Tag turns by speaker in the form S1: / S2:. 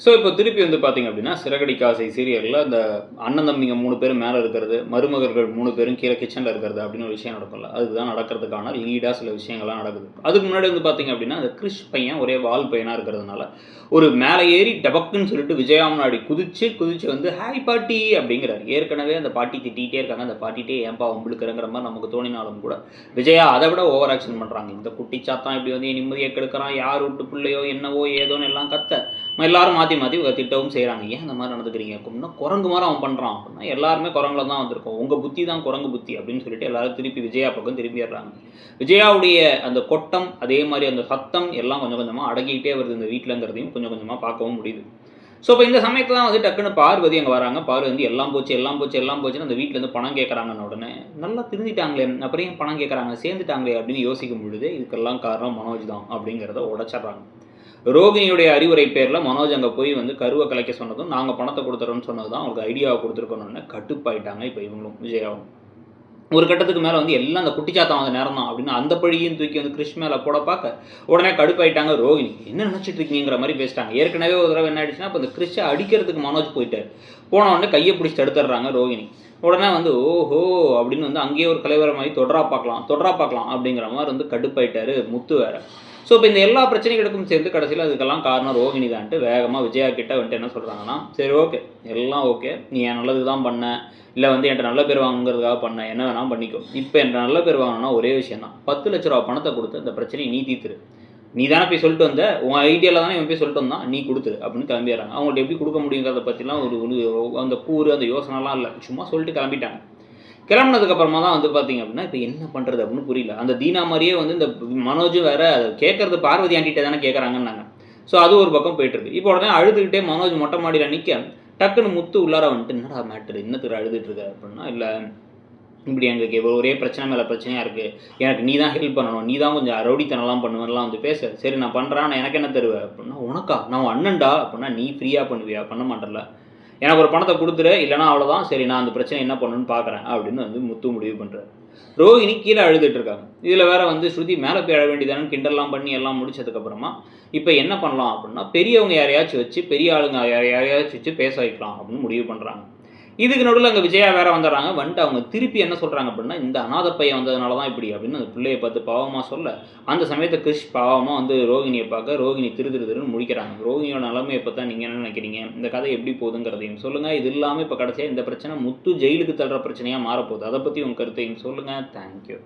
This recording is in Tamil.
S1: ஸோ இப்போ திருப்பி வந்து பார்த்தீங்க அப்படின்னா சிறகடி காசை சீரியலில் அந்த அண்ணன் தம்பிங்க மூணு பேரும் மேலே இருக்கிறது மருமகர்கள் மூணு பேரும் கீழே கிச்சனில் இருக்கிறது அப்படின்னு ஒரு விஷயம் நடக்கும்ல. அதுதான் நடக்கிறதுக்கான லீடாக சில விஷயங்கள்லாம் நடக்குது. அதுக்கு முன்னாடி வந்து பார்த்தீங்க அப்படின்னா அந்த கிறிஷ் பையன் ஒரே வால் பையனாக இருக்கிறதுனால ஒரு மேலே ஏறி டபக்குன்னு சொல்லிட்டு விஜயா முன்னாடி குதிச்சு குதிச்சு வந்து ஹாய் பாட்டி அப்படிங்கிறார். ஏற்கனவே அந்த பாட்டி திட்டிகிட்டே இருக்காங்க. அந்த பாட்டிகிட்டே ஏன்பா உங்களுக்குறங்கிற மாதிரி நமக்கு தோணினாலும் கூட விஜயா அதை விட ஓவர் ஆக்ஷன் பண்ணுறாங்க இந்த குட்டி சாத்தான் இப்படி வந்து நிம்மதியை கெடுக்கிறான். யார் விட்டு பிள்ளையோ என்னவோ ஏதோன்னு எல்லாம் கத்த. எல்லாரும் மாற்றி மாற்றி திட்டவும் செய்கிறாங்க ஏன் அந்த மாதிரி நடந்துக்கிறீங்க? அப்படின்னா குரங்கு மாதிரி அவன் பண்ணுறான் அப்படின்னா எல்லாருமே குரங்குல தான் வந்திருக்கோம். உங்கள் புத்தி தான் குரங்கு புத்தி அப்படின்னு சொல்லிட்டு எல்லாரும் திருப்பி விஜயா பக்கம் திரும்பிடுறாங்க. விஜயாவுடைய அந்த கொட்டம் அதே மாதிரி அந்த சத்தம் எல்லாம் கொஞ்சம் கொஞ்சமாக அடங்கிக்கிட்டே வருது இந்த வீட்டிலங்கிறதையும் கொஞ்சம் கொஞ்சமாக பார்க்கவும் முடியுது. ஸோ இப்போ இந்த சமயத்தில் தான் வந்து டக்குன்னு பார்வதி அங்கே வராங்க. பார்வதி வந்து எல்லாம் போச்சு எல்லாம் போச்சு எல்லாம் போச்சுன்னு அந்த வீட்டிலேருந்து பணம் கேட்குறாங்கன்னு உடனே நல்லா திருந்திட்டாங்களே அப்புறம் பணம் கேட்குறாங்க சேர்ந்துட்டாங்களே அப்படின்னு யோசிக்கும் பொழுது இதுக்கெல்லாம் காரணம் மனோஜ் தான் அப்படிங்கிறத உடச்சிட்றாங்க. ரோகிணியுடைய அறிவுரை பேரில் மனோஜ் அங்கே போய் வந்து கருவை கலைக்க சொன்னதும் நாங்கள் பணத்தை கொடுத்துறோம்னு சொன்னது தான் அவங்களுக்கு ஐடியாவை கொடுத்துருக்கணும்னு கட்டுப்பாயிட்டாங்க இப்போ இவங்களும் விஜயாவும். ஒரு கட்டத்துக்கு மேலே வந்து எல்லாம் அந்த குட்டிச்சாத்தம் வந்த நேரம் தான் அப்படின்னு அந்த பழியும் தூக்கி வந்து கிருஷ் மேலே போட பார்க்க உடனே கடுப்பாயிட்டாங்க ரோகிணி. என்ன நினச்சிட்டு இருக்கீங்கிற மாதிரி பேசிட்டாங்க. ஏற்கனவே ஒரு தடவை என்ன ஆயிடுச்சுன்னா இப்போ இந்த கிறிஷை அடிக்கிறதுக்கு மனோஜ் போயிட்டார். போன உடனே கையை பிடிச்சி தடுத்துடுறாங்க ரோகிணி. உடனே வந்து ஓஹோ அப்படின்னு வந்து அங்கேயே ஒரு கலைவர மாதிரி தொடரா பார்க்கலாம் தொடரா பார்க்கலாம் அப்படிங்கிற மாதிரி வந்து கடுப்பாயிட்டாரு முத்து வேற. ஸோ இப்போ இந்த எல்லா பிரச்சனைகளுக்கும் சேர்ந்து கடைசியில் அதுக்கெல்லாம் காரணம் ரோஹிணி தான்ட்டு வேகமாக விஜயா கிட்ட வந்துட்டு என்ன சொல்கிறாங்கன்னா சரி ஓகே எல்லாம் ஓகே நீ என் நல்லது தான் பண்ண. இல்லை வந்து என்கிட்ட நல்ல பேர் வாங்குறதுக்காக பண்ண. என்ன வேணாலும் பண்ணிக்கோ. இப்போ என்கிட்ட நல்ல பேர் வாங்கணும்னா ஒரே விஷயம் தான். பத்து லட்ச ரூபா பணத்தை கொடுத்து இந்த பிரச்சனையை நீ தீர்த்துரு. நீ தானே போய் சொல்லிட்டு வந்த. உன் ஐடியாவில் தானே இவன் போய் சொல்லிட்டு வந்தான். நீ கொடுத்துரு. அப்படின்னு கிளம்பிடுறாங்க. அவங்கள்ட்ட எப்படி கொடுக்க முடியுங்கிறத பற்றிலாம் ஒரு ஒரு அந்த கூறு அந்த யோசனைலாம் இல்லை. சும்மா சொல்லிட்டு கிளம்பிட்டாங்க. கிளம்புனதுக்கு அப்புறமா தான் வந்து பார்த்தீங்க அப்படின்னா இப்போ என்ன பண்ணுறது அப்படின்னு புரியல. அந்த தீனா மாதிரியே வந்து இந்த மனோஜ் வேற அதை கேட்கறது பார்வதி ஆண்டிகிட்ட தானே கேட்குறாங்கன்னாங்க ஸோ அது ஒரு பக்கம் போயிட்டு இருக்கு இப்போ உடனே அழுதுகிட்டே மனோஜ் மொட்டை மாடியில் நிற்க டக்குன்னு முத்து உள்ளார வந்துட்டு என்னடா மேட்ரு இன்னத்துக்கு அழுதுட்டு இருக்க? அப்படின்னா இல்லை இப்படி எங்களுக்கு இவ்வளோ ஒரே பிரச்சனை மேலே பிரச்சனையாக இருக்குது எனக்கு நீ தான் ஹெல்ப் பண்ணணும். நீ தான் கொஞ்சம் ரவுடித்தனம்லாம் பண்ணுவேன்லாம் வந்து பேச. சரி நான் பண்ணுறேன் நான் எனக்கு என்ன தருவேன் அப்படின்னா உனக்கா? நான் அண்ணன்டா? அப்படின்னா நீ ஃப்ரீயாக பண்ணுவியா? பண்ண மாட்டல எனக்கு ஒரு பணத்தை கொடுத்துரு இல்லைனா அவ்வளோதான் சரி நான் அந்த பிரச்சனை என்ன பண்ணணும்னு பார்க்குறேன் அப்படின்னு வந்து முத்து முடிவு பண்ணுறாரு ரோஹிணி கீழே அழுதுட்டு இருக்காங்க. இதில் வேற வந்து ஸ்ருதி மேலே போய் அழ வேண்டியதானு கிண்டல்லாம் பண்ணி எல்லாம் முடிச்சதுக்கப்புறமா இப்போ என்ன பண்ணலாம் அப்படின்னா பெரியவங்க யாரையாச்சும் வச்சு பெரிய ஆளுங்க யாரையாச்சும் வச்சு பேச வைக்கலாம் அப்படின்னு முடிவு பண்ணுறாங்க இதுக்கு நடுவில் அங்கே விஜயா வேற வந்துடுறாங்க. வந்துட்டு அவங்க திருப்பி என்ன சொல்கிறாங்க அப்படின்னா இந்த அனாதை பையன் வந்ததுனால தான் இப்படி அப்படின்னு அந்த பிள்ளையை பார்த்து பாவமாக சொல்ல அந்த சமயத்தை கிறிஷ் பாவமாக வந்து ரோகிணியை பார்க்க ரோகிணி திரு திரு திருன்னு முடிக்கிறாங்க ரோகிணியோட நிலைமையை தான் நீங்கள் என்ன நினைக்கிறீங்க? இந்த கதை எப்படி போகுதுங்கிறதையும் சொல்லுங்கள் இது இல்லாமல் இப்போ கடைசியாக இந்த பிரச்சனை முத்து ஜெயிலுக்கு தள்ளுற பிரச்சனையாக மாறப்போகுது. அதை பற்றி உங்கள் கருத்தையும் சொல்லுங்கள் தேங்க்யூ